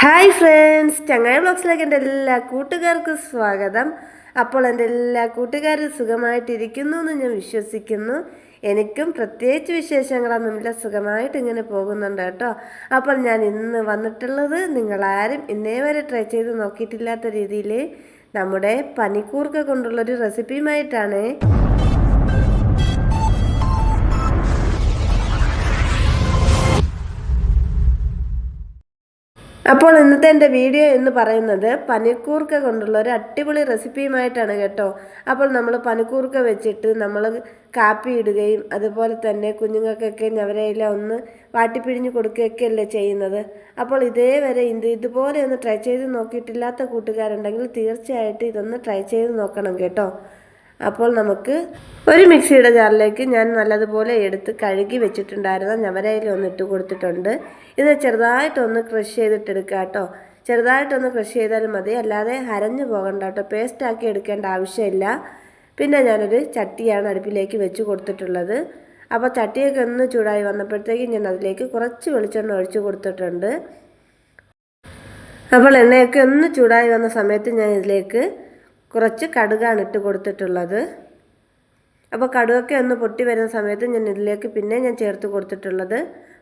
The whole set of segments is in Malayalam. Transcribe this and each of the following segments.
ഹായ് ഫ്രണ്ട്സ് ചങ്ങായ ബ്ലോഗ്സിലേക്ക് എന്റെ എല്ലാ കൂട്ടുകാർക്കും സ്വാഗതം. അപ്പോൾ എന്റെ എല്ലാ കൂട്ടുകാരും സുഖമായിട്ടിരിക്കുന്നു എന്ന് ഞാൻ വിശ്വസിക്കുന്നു. എനിക്കും പ്രത്യേകിച്ച് വിശേഷങ്ങളൊന്നുമില്ല സുഖമായിട്ട് ഇങ്ങനെ പോകുന്നുണ്ട് കേട്ടോ. അപ്പോൾ ഞാൻ ഇന്ന് വന്നിട്ടുള്ളത് നിങ്ങളാരും ഇന്നേ വരെ ട്രൈ ചെയ്ത് നോക്കിയിട്ടില്ലാത്ത രീതിയിൽ നമ്മുടെ പനിക്കൂർക്ക കൊണ്ടുള്ളൊരു റെസിപ്പിയുമായിട്ടാണ് അപ്പോൾ ഇന്നത്തെ എന്റെ വീഡിയോ എന്ന് പറയുന്നത് പനിക്കൂർക്ക കൊണ്ടുള്ള ഒരു അടിപൊളി റെസിപ്പിയുമായിട്ടാണ് കേട്ടോ. അപ്പോൾ നമ്മൾ പനിക്കൂർക്ക വെച്ചിട്ട് നമ്മൾ കാപ്പി ഇടുകയും അതുപോലെ തന്നെ കുഞ്ഞുങ്ങൾക്കൊക്കെ ഞവരയില ഒന്ന് വാട്ടിപ്പിഴിഞ്ഞ് കൊടുക്കുകയൊക്കെ അല്ലേ ചെയ്യുന്നത്. അപ്പോൾ ഇതേവരെ ഇത് ഇതുപോലെ ഒന്ന് ട്രൈ ചെയ്ത് നോക്കിയിട്ടില്ലാത്ത കൂട്ടുകാരുണ്ടെങ്കിൽ തീർച്ചയായിട്ടും ഇതൊന്ന് ട്രൈ ചെയ്ത് നോക്കണം കേട്ടോ. അപ്പോൾ നമുക്ക് ഒരു മിക്സിയുടെ ജാറിലേക്ക് ഞാൻ നല്ലതുപോലെ എടുത്ത് കഴുകി വെച്ചിട്ടുണ്ടായിരുന്ന ഞവരയിൽ ഒന്ന് ഇട്ട് കൊടുത്തിട്ടുണ്ട്. ഇത് ചെറുതായിട്ടൊന്ന് ക്രഷ് ചെയ്തിട്ടെടുക്കുക കേട്ടോ. ചെറുതായിട്ടൊന്ന് ക്രഷ് ചെയ്താലും മതി. അല്ലാതെ അരഞ്ഞു പോകണ്ട കേട്ടോ. പേസ്റ്റാക്കി എടുക്കേണ്ട ആവശ്യമില്ല. പിന്നെ ഞാനൊരു ചട്ടിയാണ് അടുപ്പിലേക്ക് വെച്ച് കൊടുത്തിട്ടുള്ളത്. അപ്പോൾ ചട്ടിയൊക്കെ ഒന്ന് ചൂടായി വന്നപ്പോഴത്തേക്കും ഞാൻ അതിലേക്ക് കുറച്ച് വെളിച്ചെണ്ണ ഒഴിച്ച് കൊടുത്തിട്ടുണ്ട്. അപ്പോൾ എണ്ണയൊക്കെ ഒന്ന് ചൂടായി വന്ന സമയത്ത് ഞാൻ ഇതിലേക്ക് കുറച്ച് കടുകാണ് ഇട്ട് കൊടുത്തിട്ടുള്ളത്. അപ്പോൾ കടുകൊക്കെ ഒന്ന് പൊട്ടി വരുന്ന സമയത്ത് ഞാൻ ഇതിലേക്ക് പിന്നെ ഞാൻ ചേർത്ത് കൊടുത്തിട്ടുള്ളത്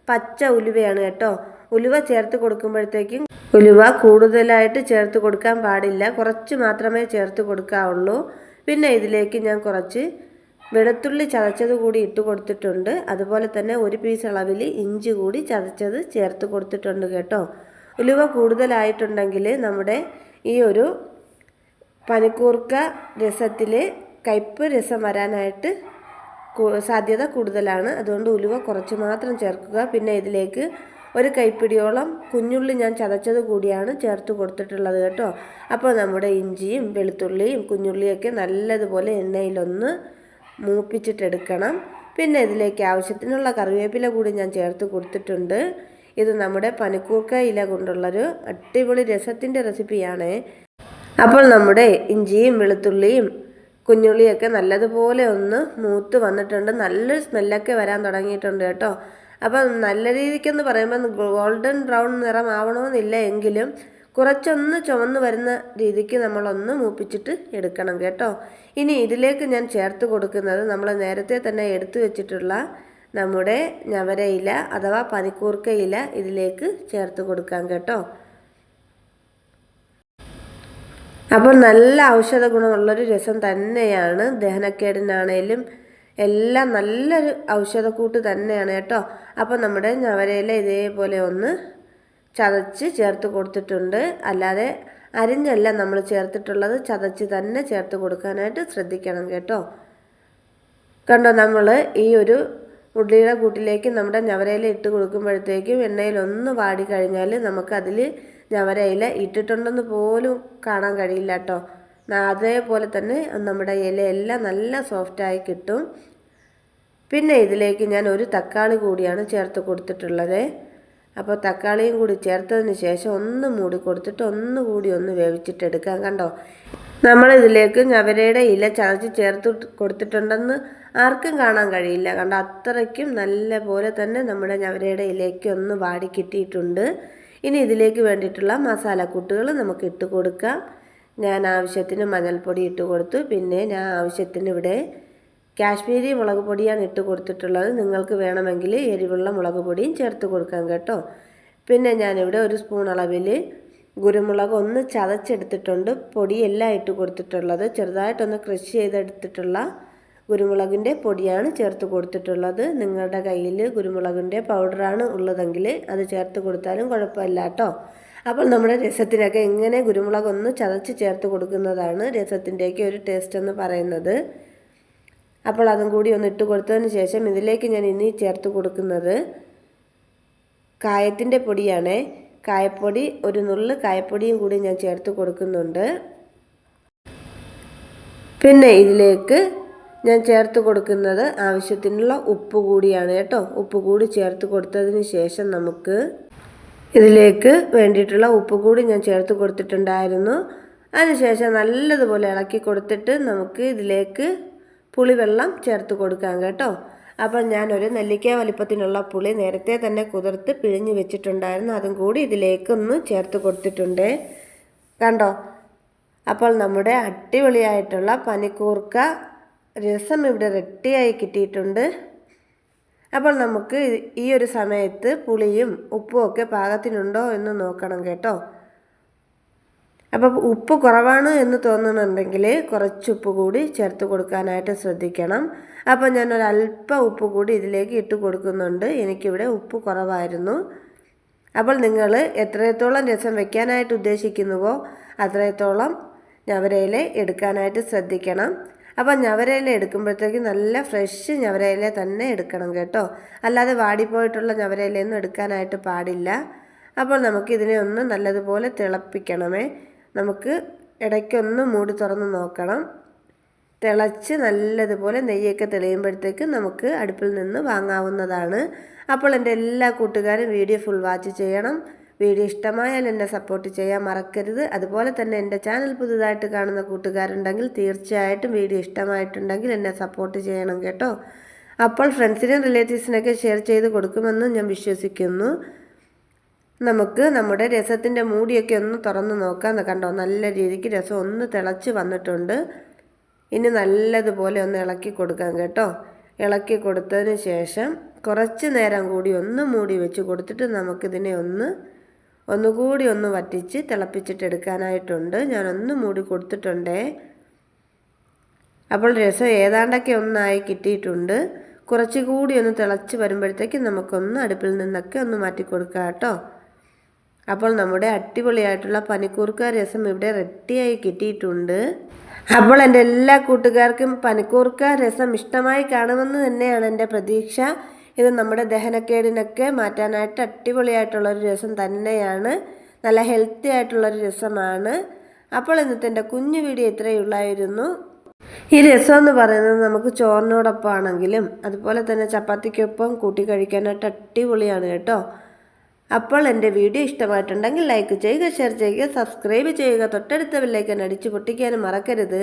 പച്ച ഉലുവയാണ് കേട്ടോ. ഉലുവ ചേർത്ത് കൊടുക്കുമ്പോഴത്തേക്കും ഉലുവ കൂടുതലായിട്ട് ചേർത്ത് കൊടുക്കാൻ പാടില്ല. കുറച്ച് മാത്രമേ ചേർത്ത് കൊടുക്കാവുള്ളൂ. പിന്നെ ഇതിലേക്ക് ഞാൻ കുറച്ച് വെളുത്തുള്ളി ചതച്ചത് കൂടി ഇട്ട് കൊടുത്തിട്ടുണ്ട്. അതുപോലെ തന്നെ ഒരു പീസ് അളവിൽ ഇഞ്ചി കൂടി ചതച്ചത് ചേർത്ത് കൊടുത്തിട്ടുണ്ട് കേട്ടോ. ഉലുവ കൂടുതലായിട്ടുണ്ടെങ്കിൽ നമ്മുടെ ഈ ഒരു പനിക്കൂർക്ക രസത്തിൽ കയ്പ്പ് രസം വരാനായിട്ട് സാധ്യത കൂടുതലാണ്. അതുകൊണ്ട് ഉലുവ കുറച്ച് മാത്രം ചേർക്കുക. പിന്നെ ഇതിലേക്ക് ഒരു കൈപ്പിടിയോളം കുഞ്ഞുള്ളി ഞാൻ ചതച്ചത് കൂടിയാണ് ചേർത്ത് കൊടുത്തിട്ടുള്ളത് കേട്ടോ. അപ്പോൾ നമ്മുടെ ഇഞ്ചിയും വെളുത്തുള്ളിയും കുഞ്ഞുള്ളിയൊക്കെ നല്ലതുപോലെ എണ്ണയിലൊന്ന് മൂപ്പിച്ചിട്ടെടുക്കണം. പിന്നെ ഇതിലേക്ക് ആവശ്യത്തിനുള്ള കറിവേപ്പില കൂടി ഞാൻ ചേർത്ത് കൊടുത്തിട്ടുണ്ട്. ഇത് നമ്മുടെ പനിക്കൂർക്ക ഇല കൊണ്ടുള്ളൊരു അടിപൊളി രസത്തിന്റെ റെസിപ്പിയാണ്. അപ്പോൾ നമ്മുടെ ഇഞ്ചിയും വെളുത്തുള്ളിയും കുഞ്ഞുള്ളിയൊക്കെ നല്ലതുപോലെ ഒന്ന് മൂത്ത് വന്നിട്ടുണ്ട്. നല്ലൊരു സ്മെല്ലൊക്കെ വരാൻ തുടങ്ങിയിട്ടുണ്ട് കേട്ടോ. അപ്പം നല്ല രീതിക്കെന്ന് പറയുമ്പോൾ ഗോൾഡൻ ബ്രൗൺ നിറം ആവണമെന്നില്ല എങ്കിലും കുറച്ചൊന്ന് ചുവന്ന് വരുന്ന രീതിക്ക് നമ്മളൊന്ന് മൂപ്പിച്ചിട്ട് എടുക്കണം കേട്ടോ. ഇനി ഇതിലേക്ക് ഞാൻ ചേർത്ത് കൊടുക്കുന്നത് നമ്മൾ നേരത്തെ തന്നെ എടുത്തു വെച്ചിട്ടുള്ള നമ്മുടെ ഞവരയില അഥവാ പനിക്കൂർക്കയില ഇതിലേക്ക് ചേർത്ത് കൊടുക്കാം കേട്ടോ. അപ്പോൾ നല്ല ഔഷധ ഗുണമുള്ളൊരു രസം തന്നെയാണ് ദഹനക്കേടിനാണേലും എല്ലാം നല്ലൊരു ഔഷധക്കൂട്ട് തന്നെയാണ് കേട്ടോ. അപ്പോൾ നമ്മുടെ ഞവരയില ഇതേപോലെ ഒന്ന് ചതച്ച് ചേർത്ത് കൊടുത്തിട്ടുണ്ട്. അല്ലാതെ അരിഞ്ഞല്ല നമ്മൾ ചേർത്തിട്ടുള്ളത്. ചതച്ച് തന്നെ ചേർത്ത് കൊടുക്കാനായിട്ട് ശ്രദ്ധിക്കണം കേട്ടോ. കണ്ടോ നമ്മൾ ഈ ഒരു ഉള്ളിയുടെ കൂട്ടിലേക്ക് നമ്മുടെ ഞവരയില ഇട്ട് കൊടുക്കുമ്പോഴത്തേക്കും എണ്ണയിൽ ഒന്ന് വാടി കഴിഞ്ഞാൽ നമുക്കതിൽ ഞവരയില ഇട്ടിട്ടുണ്ടെന്ന് പോലും കാണാൻ കഴിയില്ല കേട്ടോ. അതേപോലെ തന്നെ നമ്മുടെ ഇലയെല്ലാം നല്ല സോഫ്റ്റായി കിട്ടും. പിന്നെ ഇതിലേക്ക് ഞാൻ ഒരു തക്കാളി കൂടിയാണ് ചേർത്ത് കൊടുത്തിട്ടുള്ളത്. അപ്പോൾ തക്കാളിയും കൂടി ചേർത്തതിന് ശേഷം ഒന്ന് മൂടി കൊടുത്തിട്ട് ഒന്ന് കൂടി ഒന്ന് വേവിച്ചിട്ടെടുക്കാം കണ്ടോ? നമ്മളിതിലേക്ക് ഞവരയുടെ ഇല ചതച്ച് ചേർത്ത് കൊടുത്തിട്ടുണ്ടെന്ന് ആർക്കും കാണാൻ കഴിയില്ല. കണ്ടോ? അത്രയ്ക്കും നല്ല പോലെ തന്നെ നമ്മുടെ ഞവരയുടെ ഇലയ്ക്ക് ഒന്ന് വാടി കിട്ടിയിട്ടുണ്ട്. ഇനി ഇതിലേക്ക് വേണ്ടിയിട്ടുള്ള മസാലക്കൂട്ടുകൾ നമുക്ക് ഇട്ട് കൊടുക്കാം. ഞാൻ ആവശ്യത്തിന് മഞ്ഞൾപ്പൊടി ഇട്ട് കൊടുത്തു. പിന്നെ ഞാൻ ആവശ്യത്തിന് ഇവിടെ കാശ്മീരി മുളക് പൊടിയാണ് ഇട്ട് കൊടുത്തിട്ടുള്ളത്. നിങ്ങൾക്ക് വേണമെങ്കിൽ എരിവുള്ള മുളക് പൊടിയും ചേർത്ത് കൊടുക്കാം കേട്ടോ. പിന്നെ ഞാനിവിടെ ഒരു സ്പൂൺ അളവിൽ കുരുമുളക് ഒന്ന് ചതച്ചെടുത്തിട്ടുണ്ട്. പൊടിയെല്ലാം ഇട്ട് കൊടുത്തിട്ടുള്ളത്. ചെറുതായിട്ടൊന്ന് ക്രഷ് ചെയ്തെടുത്തിട്ടുള്ള കുരുമുളകിന്റെ പൊടിയാണ് ചേർത്ത് കൊടുത്തിട്ടുള്ളത്. നിങ്ങളുടെ കയ്യിൽ കുരുമുളകിന്റെ പൗഡറാണ് ഉള്ളതെങ്കിൽ അത് ചേർത്ത് കൊടുത്താലും കുഴപ്പമില്ല കേട്ടോ. അപ്പോൾ നമ്മുടെ രസത്തിനൊക്കെ എങ്ങനെ കുരുമുളക് ഒന്ന് ചതച്ച് ചേർത്ത് കൊടുക്കുന്നതാണ് രസത്തിന്റെയൊക്കെ ഒരു ടേസ്റ്റ് എന്ന് പറയുന്നത്. അപ്പോൾ അതും കൂടി ഒന്ന് ഇട്ട് കൊടുത്തതിന് ശേഷം ഇതിലേക്ക് ഞാൻ ഇനി ചേർത്ത് കൊടുക്കുന്നത് കായത്തിന്റെ പൊടിയാണ്. കായപ്പൊടി ഒരു നുള്ള് കായപ്പൊടിയും കൂടി ഞാൻ ചേർത്ത് കൊടുക്കുന്നുണ്ട്. പിന്നെ ഇതിലേക്ക് ഞാൻ ചേർത്ത് കൊടുക്കുന്നത് ആവശ്യത്തിനുള്ള ഉപ്പ് കൂടിയാണ് കേട്ടോ. ഉപ്പ് കൂടി ചേർത്ത് കൊടുത്തതിന് ശേഷം നമുക്ക് ഇതിലേക്ക് വേണ്ടിയിട്ടുള്ള ഉപ്പ് കൂടി ഞാൻ ചേർത്ത് കൊടുത്തിട്ടുണ്ടായിരുന്നു. അതിനുശേഷം നല്ലതുപോലെ ഇളക്കി കൊടുത്തിട്ട് നമുക്ക് ഇതിലേക്ക് പുളിവെള്ളം ചേർത്ത് കൊടുക്കാം കേട്ടോ. അപ്പം ഞാനൊരു നെല്ലിക്ക വലിപ്പത്തിനുള്ള പുളി നേരത്തെ തന്നെ കുതിർത്ത് പിഴിഞ്ഞ് വെച്ചിട്ടുണ്ടായിരുന്നു. അതും കൂടി ഇതിലേക്കൊന്ന് ചേർത്ത് കൊടുത്തിട്ടുണ്ട്. കണ്ടോ? അപ്പോൾ നമ്മുടെ അടിപൊളിയായിട്ടുള്ള പനിക്കൂർക്ക രസം ഇവിടെ റെഡിയായി കിട്ടിയിട്ടുണ്ട്. അപ്പോൾ നമുക്ക് ഈ ഒരു സമയത്ത് പുളിയും ഉപ്പും ഒക്കെ പാകത്തിനുണ്ടോ എന്ന് നോക്കണം കേട്ടോ. അപ്പോൾ ഉപ്പ് കുറവാണ് എന്ന് തോന്നുന്നുണ്ടെങ്കിൽ കുറച്ച് ഉപ്പ് കൂടി ചേർത്ത് കൊടുക്കാനായിട്ട് ശ്രദ്ധിക്കണം. അപ്പോൾ ഞാൻ ഒരല്പം ഉപ്പ് കൂടി ഇതിലേക്ക് ഇട്ട് കൊടുക്കുന്നുണ്ട്. എനിക്കിവിടെ ഉപ്പ് കുറവായിരുന്നു. അപ്പോൾ നിങ്ങൾ എത്രത്തോളം രസം വെക്കാനായിട്ട് ഉദ്ദേശിക്കുന്നുവോ അത്രത്തോളം ഞവരയിൽ എടുക്കാനായിട്ട് ശ്രദ്ധിക്കണം. അപ്പോൾ ഞവരയില എടുക്കുമ്പോഴത്തേക്ക് നല്ല ഫ്രഷ് ഞവരയില തന്നെ എടുക്കണം കേട്ടോ. അല്ലാതെ വാടിപ്പോയിട്ടുള്ള ഞവരയിലയൊന്നും എടുക്കാനായിട്ട് പാടില്ല. അപ്പോൾ നമുക്കിതിനെ ഒന്ന് നല്ലതുപോലെ തിളപ്പിക്കണമേ. നമുക്ക് ഇടയ്ക്കൊന്ന് മൂടി തുറന്ന് നോക്കണം. തിളച്ച് നല്ലതുപോലെ നെയ്യൊക്കെ തെളിയുമ്പോഴത്തേക്ക് നമുക്ക് അടുപ്പിൽ നിന്ന് വാങ്ങാവുന്നതാണ്. അപ്പോൾ എന്റെ എല്ലാ കൂട്ടുകാരും വീഡിയോ ഫുൾ വാച്ച് ചെയ്യണം. വീഡിയോ ഇഷ്ടമായാൽ എന്നെ സപ്പോർട്ട് ചെയ്യാൻ മറക്കരുത്. അതുപോലെ തന്നെ എന്റെ ചാനൽ പുതുതായിട്ട് കാണുന്ന കൂട്ടുകാരുണ്ടെങ്കിൽ തീർച്ചയായിട്ടും വീഡിയോ ഇഷ്ടമായിട്ടുണ്ടെങ്കിൽ എന്നെ സപ്പോർട്ട് ചെയ്യണം കേട്ടോ. അപ്പോൾ ഫ്രണ്ട്സിനും റിലേറ്റീവ്സിനൊക്കെ ഷെയർ ചെയ്ത് കൊടുക്കുമെന്ന് ഞാൻ വിശ്വസിക്കുന്നു. നമുക്ക് നമ്മുടെ രസത്തിന്റെ മൂടിയൊക്കെ ഒന്ന് തുറന്ന് നോക്കാം കണ്ടോ? നല്ല രീതിക്ക് രസം ഒന്ന് തിളച്ച് വന്നിട്ടുണ്ട്. ഇനി നല്ലതുപോലെ ഒന്ന് ഇളക്കി കൊടുക്കാം കേട്ടോ. ഇളക്കി കൊടുത്തതിന് ശേഷം കുറച്ച് നേരം കൂടി ഒന്ന് മൂടി വെച്ച് കൊടുത്തിട്ട് നമുക്കിതിനെ ഒന്ന് ഒന്നുകൂടി ഒന്ന് വറ്റിച്ച് തിളപ്പിച്ചിട്ട് എടുക്കാനായിട്ടുണ്ട്. ഞാനൊന്ന് മൂടി കൊടുത്തിട്ടുണ്ടേ. അപ്പോൾ രസം ഏതാണ്ടൊക്കെ ഒന്നായി കിട്ടിയിട്ടുണ്ട്. കുറച്ചുകൂടി ഒന്ന് തിളച്ച് വരുമ്പോഴത്തേക്ക് നമുക്കൊന്ന് അടുപ്പിൽ നിന്നൊക്കെ ഒന്ന് മാറ്റി കൊടുക്കാം കേട്ടോ. അപ്പോൾ നമ്മുടെ അടിപൊളിയായിട്ടുള്ള പനിക്കൂർക്ക രസം ഇവിടെ റെഡിയായി കിട്ടിയിട്ടുണ്ട്. അപ്പോൾ എന്റെ എല്ലാ കൂട്ടുകാർക്കും പനിക്കൂർക്ക രസം ഇഷ്ടമായി കാണുമെന്ന് തന്നെയാണ് എന്റെ പ്രതീക്ഷ. ഇത് നമ്മുടെ ദഹനക്കേടിനൊക്കെ മാറ്റാനായിട്ട് അടിപൊളിയായിട്ടുള്ളൊരു രസം തന്നെയാണ്. നല്ല ഹെൽത്തി ആയിട്ടുള്ളൊരു രസമാണ്. അപ്പോൾ ഇന്നത്തെ എന്റെ കുഞ്ഞു വീഡിയോ ഇത്രയേ ഉള്ളായിരുന്നു. ഈ രസം എന്ന് പറയുന്നത് നമുക്ക് ചോറിനോടൊപ്പം ആണെങ്കിലും അതുപോലെ തന്നെ ചപ്പാത്തിക്കൊപ്പം കൂട്ടി കഴിക്കാനായിട്ട് അടിപൊളിയാണ് കേട്ടോ. അപ്പോൾ എന്റെ വീഡിയോ ഇഷ്ടമായിട്ടുണ്ടെങ്കിൽ ലൈക്ക് ചെയ്യുക ഷെയർ ചെയ്യുക സബ്സ്ക്രൈബ് ചെയ്യുക തൊട്ടടുത്ത ബെല്ലൈക്കൻ അടിച്ച് പൊട്ടിക്കാനും മറക്കരുത്.